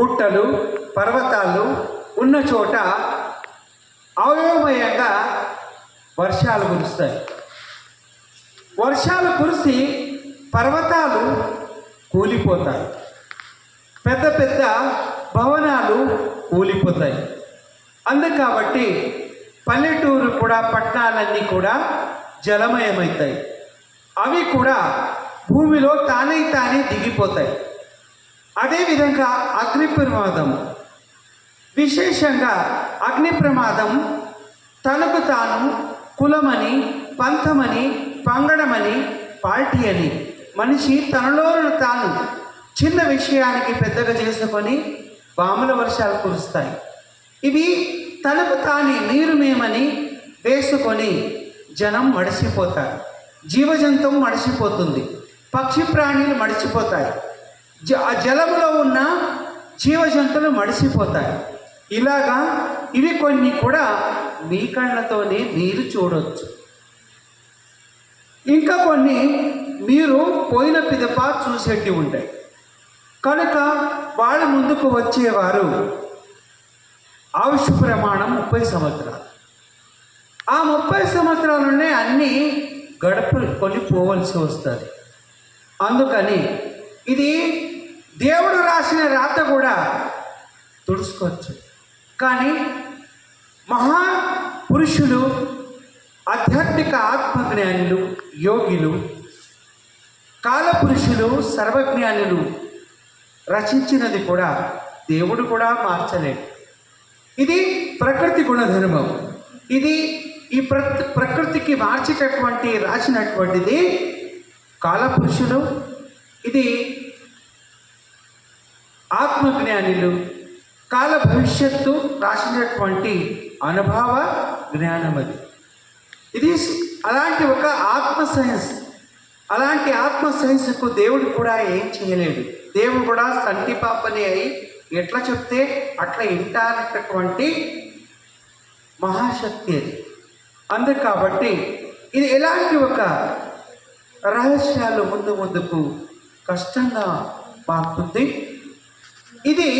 గుట్టలు పర్వతాలు ఉన్న చోట అవయవమయంగా వర్షాలు కురుస్తాయి. వర్షాలు కురిసి పర్వతాలు కూలిపోతాయి. పెద్ద పెద్ద భవనాలు కూలిపోతాయి. అందు కాబట్టి పల్లెటూరు కూడా పట్టణాలన్నీ కూడా జలమయమవుతాయి. అవి కూడా భూమిలో తానే తానే దిగిపోతాయి. అదేవిధంగా అగ్ని ప్రమాదం విశేషంగా అగ్ని ప్రమాదం తనకు తాను కులమని పంథమని పంగడమని పార్టీ అని మనిషి తనలో తాను చిన్న విషయానికి పెద్దగా చేసుకొని బాముల వర్షాలు కురుస్తాయి. ఇవి తనకు తాని నీరు మేమని వేసుకొని జనం మడిసిపోతారు. జీవజంతువు మడిసిపోతుంది. పక్షి ప్రాణులు మడిచిపోతాయి ఆ జలములో ఉన్న జీవజంతువులు మడిసిపోతాయి. ఇలాగా ఇవి కొన్ని కూడా మీ కళ్ళతోనే మీరు చూడొచ్చు. ఇంకా కొన్ని మీరు పోయిన పిదప చూసేటి ఉంటాయి. కనుక వాళ్ళ ముందుకు వచ్చేవారు ఆయుష్ ప్రమాణం ముప్పై సంవత్సరాలు. ఆ ముప్పై సంవత్సరాలనే అన్నీ గడప కొని పోవలసి వస్తుంది. అందుకని ఇది దేవుడు రాసిన రాత కూడా తుడుచుకోవచ్చు. కానీ మహా పురుషులు ఆధ్యాత్మిక ఆత్మజ్ఞానులు యోగిలు కాలపురుషులు సర్వజ్ఞానులు రచించినది కూడా దేవుడు కూడా మార్చలేడు ఇది ప్రకృతి గుణధర్మం. ఇది ఈ ప్ర ప్రకృతికి మార్చేటటువంటి రాసినటువంటిది కాలపురుషులు. ఇది ఆత్మజ్ఞానులు. కాల భవిష్యత్తు రాసినటువంటి అనుభవ జ్ఞానం అది ఇది అలాంటి ఒక ఆత్మ సైన్స్. అలాంటి ఆత్మ సైన్స్కు దేవుడు కూడా ఏం చేయలేడు. దేవుడు కూడా సంటి పాపని అయి ఎట్లా చెప్తే అట్లా వింటానటువంటి మహాశక్తి అది. అందు కాబట్టి ఇది ఎలాంటి ఒక రహస్యాలు ముందు ముందుకు కష్టంగా మారుతుంది. ఇది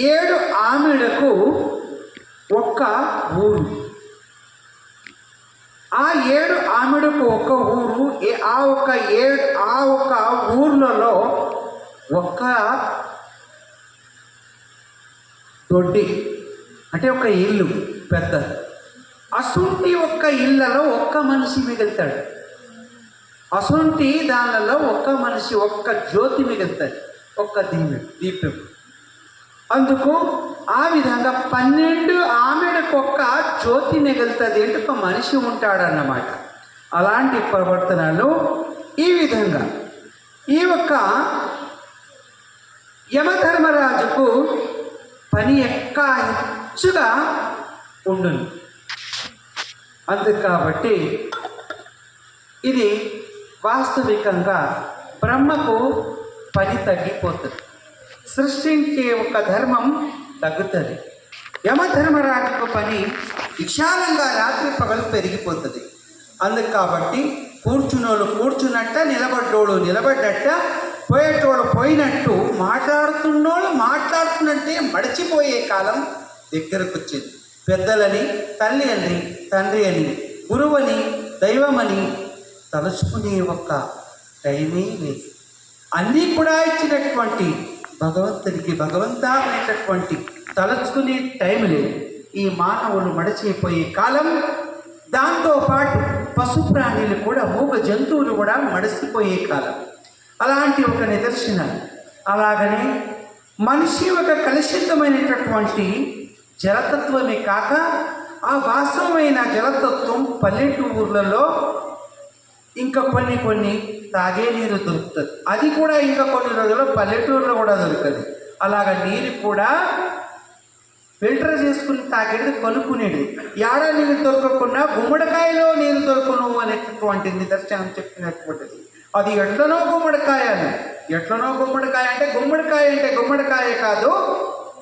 ఏడు ఆమెడకు ఒక్క ఊరు. ఆ ఏడు ఆమెడకు ఒక్క ఊరు ఆ ఒక్క ఏడు ఆ ఒక్క ఊర్లలో ఒక్క దొడ్డి అంటే ఒక ఇల్లు పెద్ద. అసుంటి ఒక్క ఇళ్ళలో ఒక్క మనిషి మిగులుతాడు. అసుంటి దానిలో ఒక్క మనిషి ఒక్క జ్యోతి మిగులుతాడు. ఒక్క దీపం దీపం. అందుకు ఆ విధంగా పన్నెండు ఆమెడకు జ్యోతి మిగులుతుంది అంటే ఒక మనిషి ఉంటాడన్నమాట. అలాంటి ప్రవర్తనలు ఈ విధంగా ఈ యొక్క యమధర్మరాజుకు పని ఎక్క హెచ్చుగా ఉండును. అందుకు కాబట్టి ఇది వాస్తవికంగా బ్రహ్మకు పని తగ్గిపోతుంది. సృష్టించే ఒక ధర్మం తగ్గుతుంది. యమధర్మరాజు పని విశాలంగా రాత్రి పగలు పెరిగిపోతుంది. అందుకు కాబట్టి కూర్చున్నోళ్ళు కూర్చున్నట్ట నిలబడ్డోడు నిలబడ్డట్ట పోయేటోళ్ళు పోయినట్టు మాట్లాడుతున్నోళ్ళు మాట్లాడుతున్నట్టే మడిచిపోయే కాలం దగ్గరకు వచ్చింది పెద్దలని తల్లి అని తండ్రి అని గురువని దైవమని తలుచుకునే ఒక్క టైమే లేదు. అన్నీ కూడా ఇచ్చినటువంటి భగవంతునికి భగవంతా అనేటటువంటి తలుచుకునే టైం లేదు. ఈ మానవులు మడచిపోయే కాలం దాంతోపాటు పశు ప్రాణులు కూడా మూగ జంతువులు కూడా మడిసిపోయే కాలం. అలాంటి ఒక నిదర్శనం. అలాగనే మనిషి ఒక కలుషితమైనటువంటి జలతత్వమే కాక ఆ వాస్తవమైన జలతత్వం పల్లెటూర్లలో ఇంకా కొన్ని కొన్ని తాగే నీరు దొరుకుతుంది. అది కూడా ఇంకా కొన్ని రోజుల్లో పల్లెటూరులో కూడా దొరుకుతుంది. అలాగ నీరు కూడా ఫిల్టర్ చేసుకుని తాగేది కొనుక్కునేది. ఏడా నీరు దొరకకుండా గుమ్మడికాయలో నీరు దొరకను అనేటటువంటి నిదర్శనం చెప్పినటువంటిది. అది ఎట్లనో గుమ్మడికాయ అని. ఎట్లనో గుమ్మడికాయ అంటే గుమ్మడికాయ అంటే గుమ్మడికాయ కాదు.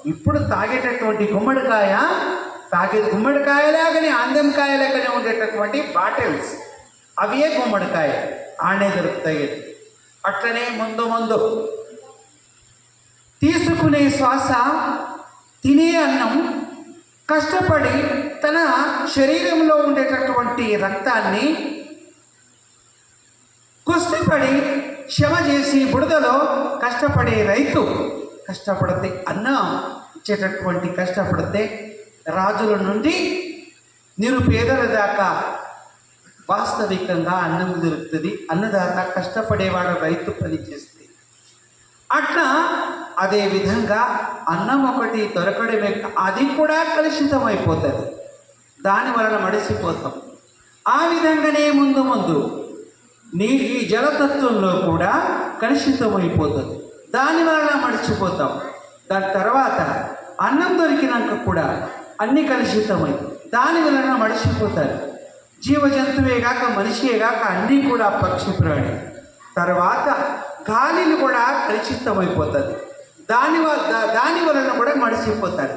ఇప్పుడు తాగేటటువంటి గుమ్మడికాయ తాగే గుమ్మడికాయలాగానే అందెంకాయ ఉండేటటువంటి బాటిల్స్. అవే గుమ్మడికాయ. ఆనే దొరుకుతాయి. అట్లనే ముందు ముందు. తీసుకునే శ్వాస తినే అన్నం కష్టపడి తన శరీరంలో ఉండేటటువంటి రక్తాన్ని కుస్తీపడి క్షమ చేసి బుడదలో కష్టపడే రైతు కష్టపడితే అన్నం ఇచ్చేటటువంటి కష్టపడితే రాజుల నుండి నిరుపేదల దాకా వాస్తవికంగా అన్నం దొరుకుతుంది. అన్నదాత కష్టపడేవాడు రైతు పనిచేస్తే అట్లా అదే విధంగా అన్నం ఒకటి దొరకడమే అది కూడా కలుషితం అయిపోతుంది దాని వలన మడిసిపోతాం. ఆ విధంగానే ముందు ముందు నీ ఈ జలతత్వంలో కూడా కలుషితం అయిపోతుంది దాని వలన మడిచిపోతాం దాని తర్వాత అన్నం దొరికినాక కూడా అన్ని కలుషితమై దాని వలన మడిచిపోతారు జీవ జంతువే కాక మనిషియే కాక అన్నీ కూడా పక్షి ప్రాణి. తర్వాత గాలిని కూడా కలుషితమైపోతుంది దాని దాని వలన కూడా మడిసిపోతారు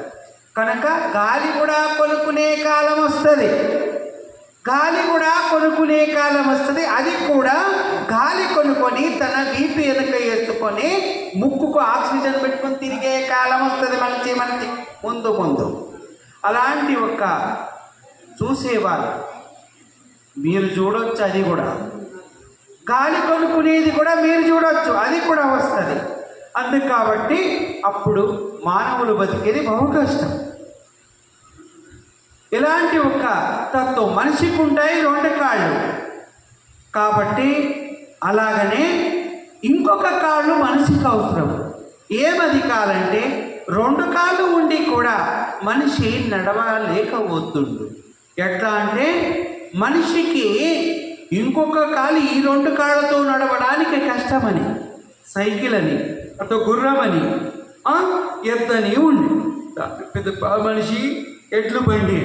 కనుక గాలి కూడా కొనుక్కునే కాలం వస్తుంది. గాలి కూడా కొనుక్కునే కాలం వస్తుంది. అది కూడా గాలి కొనుక్కొని తన వీపు వెనుక వేసుకొని ముక్కుకు ఆక్సిజన్ పెట్టుకొని తిరిగే కాలం వస్తుంది మనకి మనకి ముందు ముందు. అలాంటి ఒక చూసేవారు. మీరు చూడొచ్చు అది కూడా. గాలి కొనుక్కునేది కూడా మీరు చూడొచ్చు అది కూడా వస్తుంది. అందుకు కాబట్టి అప్పుడు మానవులు బతికేది బహు కష్టం. ఇలాంటి ఒక తత్వం మనిషికి ఉంటాయి రెండు కాళ్ళు కాబట్టి అలాగనే ఇంకొక కాళ్ళు మనిషికి అవసరం. ఏమది కాలంటే రెండు కాళ్ళు ఉండి కూడా మనిషి నడవలేకపోతుండు. ఎట్లా అంటే మనిషికి ఇంకొక కాలు ఈ రెండు కాళ్ళతో నడవడానికి కష్టమని సైకిల్ అని అటు గుర్రమని ఆ, ఎద్దని ఉండి. పిదప మనిషి ఎడ్లు బండి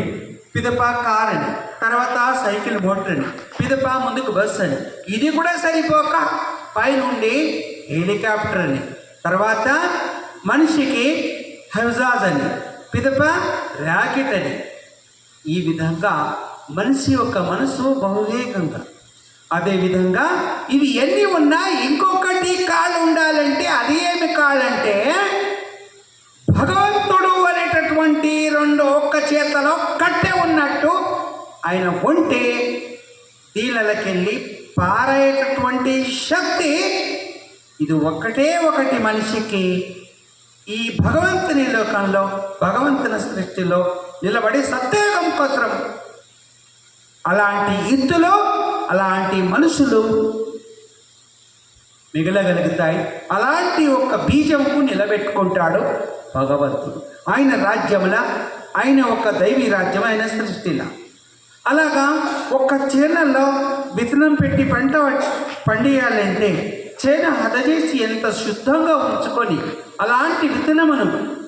పిదప కార్ అని తర్వాత సైకిల్ మోటర్ అని పిదప ముందుకు బస్ అని. ఇది కూడా సరిపోక పైనుండి హెలికాప్టర్ అని తర్వాత మనిషికి హెజాజ్ అని పిదప ర్యాకెట్ అని. ఈ విధంగా మనిషి యొక్క మనసు బహువేగంగా. అదేవిధంగా ఇవి ఎన్ని ఉన్నా ఇంకొకటి కాళ్ళు ఉండాలంటే అది ఏమి కాళ్ళంటే భగవంతుడు అనేటటువంటి రెండు ఒక్క చేతలో కట్టె ఉన్నట్టు ఆయన ఒంటి దీలకెళ్ళి పారేటటువంటి శక్తి ఇది ఒక్కటే ఒకటి మనిషికి. ఈ భగవంతుని లోకంలో భగవంతుని సృష్టిలో నిలబడి సత్యోగం కోసం అలాంటి ఎత్తులో అలాంటి మనుషులు మిగలగలుగుతాయి. అలాంటి ఒక బీజంకు నిలబెట్టుకుంటాడు భగవంతుడు. ఆయన రాజ్యముల ఆయన ఒక దైవీ రాజ్యం ఆయన సృష్టిలా. అలాగా ఒక చేనల్లో విత్తనం పెట్టి పంట పండియాలంటే చేన హదచేసి ఎంత శుద్ధంగా ఉంచుకొని అలాంటి విత్తనమును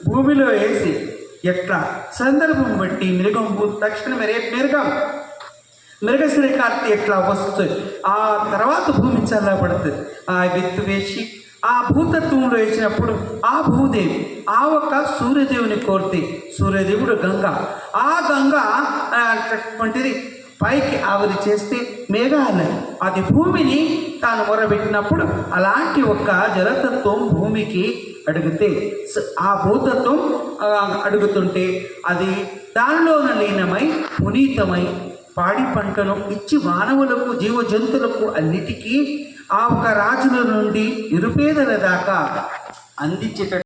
భూమిలో వేసి ఎట్లా సందర్భం బట్టి మృగం తక్షణ మెరే మెరుగం మృగశ్రీ కార్తీ ఎట్లా వస్తుంది ఆ తర్వాత భూమి చల్లబడుతుంది ఆ విత్తు వేసి ఆ భూతత్వంలో వేసినప్పుడు ఆ భూదేవి ఆ ఒక్క సూర్యదేవుని కోరితే సూర్యదేవుడు గంగ. ఆ గంగ అటువంటిది పైకి ఆవిరి చేస్తే మేఘాలు అది భూమిని తాను మొరబెట్టినప్పుడు అలాంటి ఒక జలతత్వం భూమికి అడిగితే ఆ భూతత్వం అడుగుతుంటే అది దానిలోన లీనమై పునీతమై పాడి పంటను ఇచ్చి మానవులకు జీవ జంతువులకు అన్నిటికీ ఆ ఒక రాజుల నుండి నిరుపేదల దాకా అందించేట